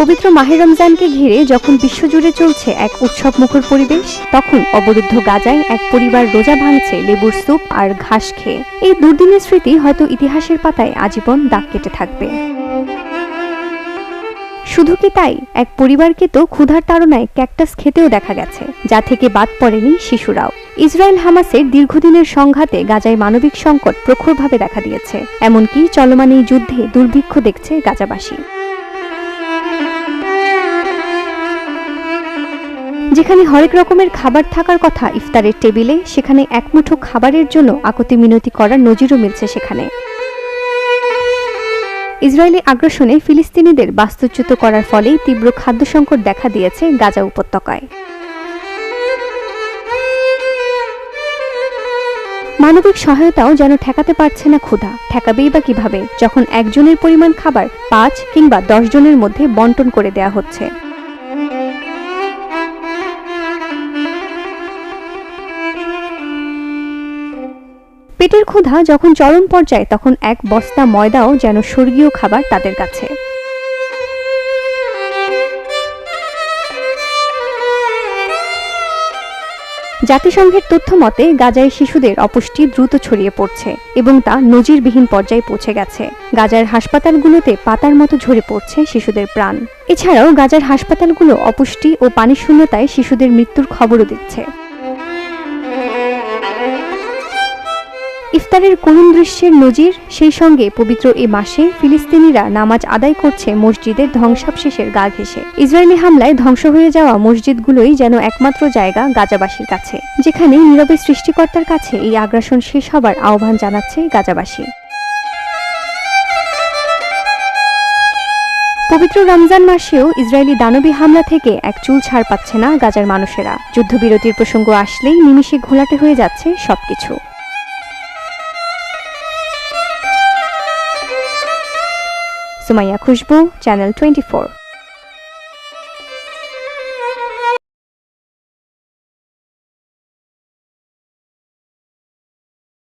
পবিত্র মাহের রমজানকে ঘিরে যখন বিশ্বজুড়ে চলছে এক উৎসব মুখর পরিবেশ, তখন অবরুদ্ধ গাজায় এক পরিবার রোজা ভাঙছে লেবুর স্যুপ আর ঘাস খেয়ে। এই দুর্দিনের স্মৃতি হয়তো ইতিহাসের পাতায় আজীবন দাগ কেটে থাকবে। শুধু কি তাই? এক পরিবারকে তো ক্ষুধার তাড়নায় ক্যাকটাস খেতেও দেখা গেছে, যা থেকে বাদ পড়েনি শিশুরাও। ইসরায়েল হামাসের দীর্ঘদিনের সংঘাতে গাজায় মানবিক সংকট প্রখরভাবে দেখা দিয়েছে। এমনকি চলমান এই যুদ্ধে দুর্ভিক্ষ দেখছে গাজাবাসী। যেখানে হরেক রকমের খাবার থাকার কথা ইফতারের টেবিলে, সেখানে এক মুঠো খাবারের জন্য আকতি মিনতি করার নজিরও মিলছে সেখানে। ইসরায়েলি আগ্রাসনে ফিলিস্তিনিদের বাস্তুচ্যুত করার ফলে তীব্র খাদ্য সংকট দেখা দিয়েছে গাজা উপত্যকায়। মানবিক সহায়তাও যেন ঠেকাতে পারছে না ক্ষুধা, ঠেকাবেই বা কীভাবে, যখন একজনের পরিমাণ খাবার পাঁচ কিংবা দশ জনের মধ্যে বন্টন করে দেয়া হচ্ছে। পেটের ক্ষুধা যখন চরম পর্যায়ে, তখন এক বস্তা ময়দাও যেন স্বর্গীয় খাবার তাদের কাছে। জাতিসংঘের তথ্য মতে, গাজায় শিশুদের অপুষ্টি দ্রুত ছড়িয়ে পড়ছে এবং তা নজিরবিহীন পর্যায়ে পৌঁছে গেছে। গাজার হাসপাতালগুলোতে পাতার মতো ঝরে পড়ছে শিশুদের প্রাণ। এছাড়াও গাজার হাসপাতালগুলো অপুষ্টি ও পানি শূন্যতায় শিশুদের মৃত্যুর খবরও দিচ্ছে। ইফতারের করুণ দৃশ্যের নজির? সেই সঙ্গে পবিত্র এ মাসে ফিলিস্তিনিরা নামাজ আদায় করছে মসজিদের ধ্বংসাবশেষের গা ঘেঁষে। ইসরায়েলি হামলায় ধ্বংস হয়ে যাওয়া মসজিদগুলোই যেন একমাত্র জায়গা গাজাবাসীর কাছে। যেখানে নীরবে সৃষ্টিকর্তার কাছে এই আগ্রাসন শেষ হবার আহ্বান জানাচ্ছে গাজাবাসী। পবিত্র রমজান মাসেও ইসরায়েলি দানবী হামলা থেকে এক চুল ছাড় পাচ্ছে না গাজার মানুষেরা। যুদ্ধবিরতির প্রসঙ্গ আসলেই নিমিষে ঘোলাটে হয়ে যাচ্ছে সবকিছু। সুমাইয়া খুশবু চ্যানেল টোয়েন্টি